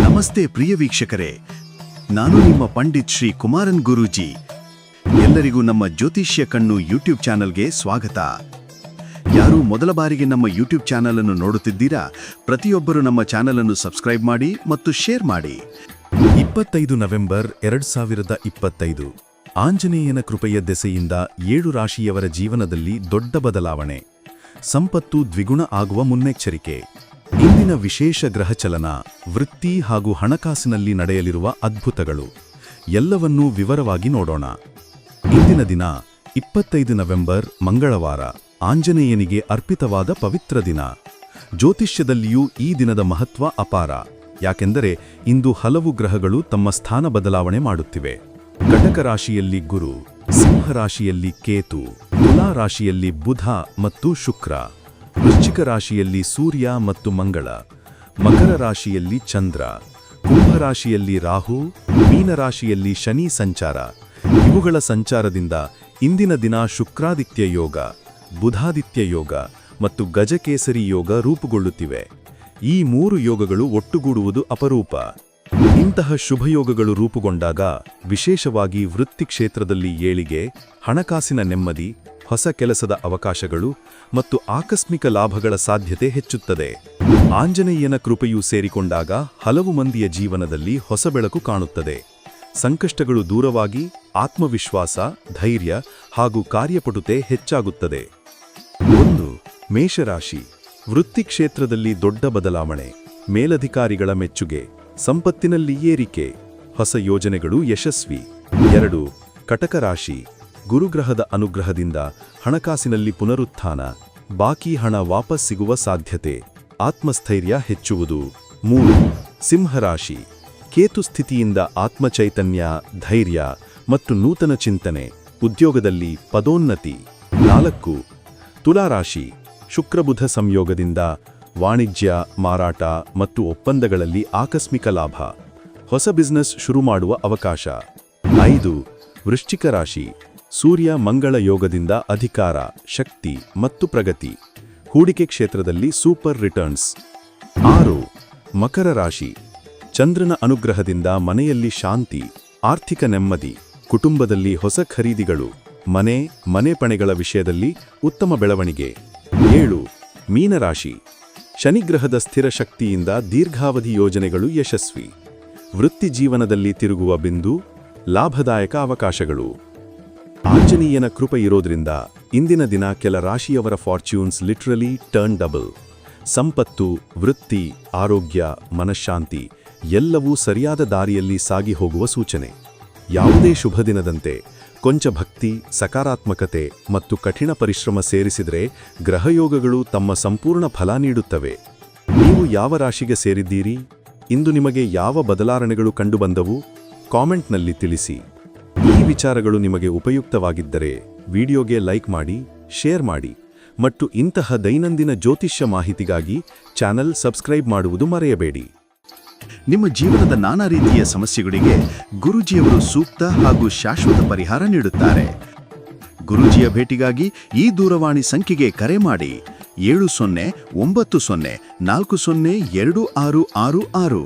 ನಮಸ್ತೆ ಪ್ರಿಯ ವೀಕ್ಷಕರೇ. ನಾನು ನಿಮ್ಮ ಪಂಡಿತ್ ಶ್ರೀ ಕುಮಾರನ್ ಗುರೂಜಿ. ಎಲ್ಲರಿಗೂ ನಮ್ಮ ಜ್ಯೋತಿಷ್ಯ ಕಣ್ಣು ಯೂಟ್ಯೂಬ್ ಚಾನಲ್ಗೆ ಸ್ವಾಗತ. ಯಾರು ಮೊದಲ ಬಾರಿಗೆ ನಮ್ಮ ಯೂಟ್ಯೂಬ್ ಚಾನಲ್ ಅನ್ನು ನೋಡುತ್ತಿದ್ದೀರಾ, ಪ್ರತಿಯೊಬ್ಬರು ನಮ್ಮ ಚಾನಲ್ ಅನ್ನು ಸಬ್ಸ್ಕ್ರೈಬ್ ಮಾಡಿ ಮತ್ತು ಶೇರ್ ಮಾಡಿ. ಇಪ್ಪತ್ತೈದು ನವೆಂಬರ್ ಎರಡ್ ಸಾವಿರದ ಇಪ್ಪತ್ತೈದು. ಆಂಜನೇಯನ ಕೃಪೆಯ ದೆಸೆಯಿಂದ ಏಳು ರಾಶಿಯವರ ಜೀವನದಲ್ಲಿ ದೊಡ್ಡ ಬದಲಾವಣೆ. ಸಂಪತ್ತು ದ್ವಿಗುಣ ಆಗುವ ಮುನ್ನೆಚ್ಚರಿಕೆ. ಇಂದಿನ ವಿಶೇಷ ಗ್ರಹಚಲನ ವೃತ್ತಿ ಹಾಗೂ ಹಣಕಾಸಿನಲ್ಲಿ ನಡೆಯಲಿರುವ ಅದ್ಭುತಗಳು. ಎಲ್ಲವನ್ನೂ ವಿವರವಾಗಿ ನೋಡೋಣ. ಇಂದಿನ ದಿನ, ಇಪ್ಪತ್ತೈದು ನವೆಂಬರ್, ಮಂಗಳವಾರ, ಆಂಜನೇಯನಿಗೆ ಅರ್ಪಿತವಾದ ಪವಿತ್ರ ದಿನ. ಜ್ಯೋತಿಷ್ಯದಲ್ಲಿಯೂ ಈ ದಿನದ ಮಹತ್ವ ಅಪಾರ. ಯಾಕೆಂದರೆ, ಇಂದು ಹಲವು ಗ್ರಹಗಳು ತಮ್ಮ ಸ್ಥಾನ ಬದಲಾವಣೆ ಮಾಡುತ್ತಿವೆ. ಕಟಕ ರಾಶಿಯಲ್ಲಿ ಗುರು, ಸಿಂಹ ರಾಶಿಯಲ್ಲಿ ಕೇತು, ತುಲಾ ರಾಶಿಯಲ್ಲಿ ಬುಧ ಮತ್ತು ಶುಕ್ರ. ವೃಶ್ಚಿಕ ರಾಶಿಯಲ್ಲಿ ಸೂರ್ಯ ಮತ್ತು ಮಂಗಳ, ಮಕರ ರಾಶಿಯಲ್ಲಿ ಚಂದ್ರ ಕುಂಭರಾಶಿಯಲ್ಲಿ ರಾಹು ಮೀನರಾಶಿಯಲ್ಲಿ ಶನಿ ಸಂಚಾರ. ಇವುಗಳ ಸಂಚಾರದಿಂದ ಇಂದಿನ ದಿನ ಶುಕ್ರಾದಿತ್ಯ ಯೋಗ, ಬುಧಾದಿತ್ಯ ಯೋಗ ಮತ್ತು ಗಜಕೇಸರಿ ಯೋಗ ರೂಪುಗೊಳ್ಳುತ್ತಿವೆ. ಈ ಮೂರು ಯೋಗಗಳು ಒಟ್ಟುಗೂಡುವುದು ಅಪರೂಪ. ಇಂತಹ ಶುಭಯೋಗಗಳು ರೂಪುಗೊಂಡಾಗ ವಿಶೇಷವಾಗಿ ವೃತ್ತಿ ಕ್ಷೇತ್ರದಲ್ಲಿ ಏಳಿಗೆ ಹಣಕಾಸಿನ ನೆಮ್ಮದಿ ಹೊಸ ಕೆಲಸದ ಅವಕಾಶಗಳು ಮತ್ತು ಆಕಸ್ಮಿಕ ಲಾಭಗಳ ಸಾಧ್ಯತೆ ಹೆಚ್ಚುತ್ತದೆ. ಆಂಜನೇಯನ ಕೃಪೆಯು ಸೇರಿಕೊಂಡಾಗ ಹಲವು ಮಂದಿಯ ಜೀವನದಲ್ಲಿ ಹೊಸ ಬೆಳಕು ಕಾಣುತ್ತದೆ. ಸಂಕಷ್ಟಗಳು ದೂರವಾಗಿ ಆತ್ಮವಿಶ್ವಾಸ, ಧೈರ್ಯ ಹಾಗೂ ಕಾರ್ಯಪಟುತೆ ಹೆಚ್ಚಾಗುತ್ತದೆ. ಒಂದು, ಮೇಷರಾಶಿ. ವೃತ್ತಿ ಕ್ಷೇತ್ರದಲ್ಲಿ ದೊಡ್ಡ ಬದಲಾವಣೆ. ಮೇಲಧಿಕಾರಿಗಳ ಮೆಚ್ಚುಗೆ, ಸಂಪತ್ತಿನಲ್ಲಿ ಏರಿಕೆ, ಹೊಸ ಯೋಜನೆಗಳು ಯಶಸ್ವಿ. ಎರಡು ಕಟಕ ರಾಶಿ ಗುರುಗ್ರಹದ ಅನುಗ್ರಹದಿಂದ ಹಣಕಾಸಿನಲ್ಲಿ ಪುನರುತ್ಥಾನ, ಬಾಕಿ ಹಣ ವಾಪಸ್ ಸಿಗುವ ಸಾಧ್ಯತೆ, ಆತ್ಮಸ್ಥೈರ್ಯ ಹೆಚ್ಚುವುದು. ಮೂರು, ಸಿಂಹರಾಶಿ. ಕೇತುಸ್ಥಿತಿಯಿಂದ ಆತ್ಮಚೈತನ್ಯ, ಧೈರ್ಯ ಮತ್ತು ನೂತನ ಚಿಂತನೆ, ಉದ್ಯೋಗದಲ್ಲಿ ಪದೋನ್ನತಿ. ನಾಲ್ಕು, ತುಲಾರಾಶಿ. ಶುಕ್ರಬುಧ ಸಂಯೋಗದಿಂದ ವಾಣಿಜ್ಯ, ಮಾರಾಟ ಮತ್ತು ಒಪ್ಪಂದಗಳಲ್ಲಿ ಆಕಸ್ಮಿಕ ಲಾಭ. ಹೊಸ ಬಿಸ್ನೆಸ್ ಶುರು ಮಾಡುವ ಅವಕಾಶ. ಐದು, ವೃಶ್ಚಿಕ ರಾಶಿ. ಸೂರ್ಯ ಮಂಗಳ ಯೋಗದಿಂದ ಅಧಿಕಾರ, ಶಕ್ತಿ ಮತ್ತು ಪ್ರಗತಿ. ಹೂಡಿಕೆ ಕ್ಷೇತ್ರದಲ್ಲಿ ಸೂಪರ್ ರಿಟರ್ನ್ಸ್. ಆರು, ಮಕರ ರಾಶಿ. ಚಂದ್ರನ ಅನುಗ್ರಹದಿಂದ ಮನೆಯಲ್ಲಿ ಶಾಂತಿ, ಆರ್ಥಿಕ ನೆಮ್ಮದಿ, ಕುಟುಂಬದಲ್ಲಿ ಹೊಸ ಖರೀದಿಗಳು, ಮನೆ ಮನೆ ಪಣೆಗಳ ವಿಷಯದಲ್ಲಿ ಉತ್ತಮ ಬೆಳವಣಿಗೆ. ಏಳು, ಮೀನರಾಶಿ. ಶನಿಗ್ರಹದ ಸ್ಥಿರ ಶಕ್ತಿಯಿಂದ ದೀರ್ಘಾವಧಿ ಯೋಜನೆಗಳು ಯಶಸ್ವಿ. ವೃತ್ತಿ ಜೀವನದಲ್ಲಿ ತಿರುಗುವ ಬಿಂದು, ಲಾಭದಾಯಕ ಅವಕಾಶಗಳು. ಆಂಜನೇಯನ ಕೃಪೆ ಇರೋದ್ರಿಂದ ಇಂದಿನ ದಿನ ಕೆಲ ರಾಶಿಯವರ ಫಾರ್ಚ್ಯೂನ್ಸ್ ಲಿಟ್ರಲಿ ಟರ್ನ್ ಡಬಲ್ ಸಂಪತ್ತು, ವೃತ್ತಿ, ಆರೋಗ್ಯ, ಮನಃಶಾಂತಿ ಎಲ್ಲವೂ ಸರಿಯಾದ ದಾರಿಯಲ್ಲಿ ಸಾಗಿ ಹೋಗುವ ಸೂಚನೆ. ಯಾವುದೇ ಶುಭ ದಿನದಂತೆ ಕೊಂಚ ಭಕ್ತಿ, ಸಕಾರಾತ್ಮಕತೆ ಮತ್ತು ಕಠಿಣ ಪರಿಶ್ರಮ ಸೇರಿಸಿದರೆ ಗ್ರಹಯೋಗಗಳು ತಮ್ಮ ಸಂಪೂರ್ಣ ಫಲ ನೀಡುತ್ತವೆ. ನೀವು ಯಾವ ರಾಶಿಗೆ ಸೇರಿದ್ದೀರಿ? ಇಂದು ನಿಮಗೆ ಯಾವ ಬದಲಾವಣೆಗಳು ಕಂಡುಬಂದವು? ಕಾಮೆಂಟ್ನಲ್ಲಿ ತಿಳಿಸಿ. ವಿಚಾರಗಳು ನಿಮಗೆ ಉಪಯುಕ್ತವಾಗಿದ್ದರೆ ವಿಡಿಯೋಗೆ ಲೈಕ್ ಮಾಡಿ, ಶೇರ್ ಮಾಡಿ ಮತ್ತು ಇಂತಹ ದೈನಂದಿನ ಜ್ಯೋತಿಷ್ಯ ಮಾಹಿತಿಗಾಗಿ ಚಾನಲ್ ಸಬ್ಸ್ಕ್ರೈಬ್ ಮಾಡುವುದು ಮರೆಯಬೇಡಿ. ನಿಮ್ಮ ಜೀವನದ ನಾನಾ ರೀತಿಯ ಸಮಸ್ಯೆಗಳಿಗೆ ಗುರುಜಿಯವರು ಸೂಕ್ತ ಹಾಗೂ ಶಾಶ್ವತ ಪರಿಹಾರ ನೀಡುತ್ತಾರೆ. ಗುರುಜಿಯ ಭೇಟಿಗಾಗಿ ಈ ದೂರವಾಣಿ ಸಂಖ್ಯೆಗೆ ಕರೆ ಮಾಡಿ ಏಳು ಸೊನ್ನೆ ಒಂಬತ್ತು ಸೊನ್ನೆ ನಾಲ್ಕು ಸೊನ್ನೆ ಎರಡು ಆರು ಆರು ಆರು.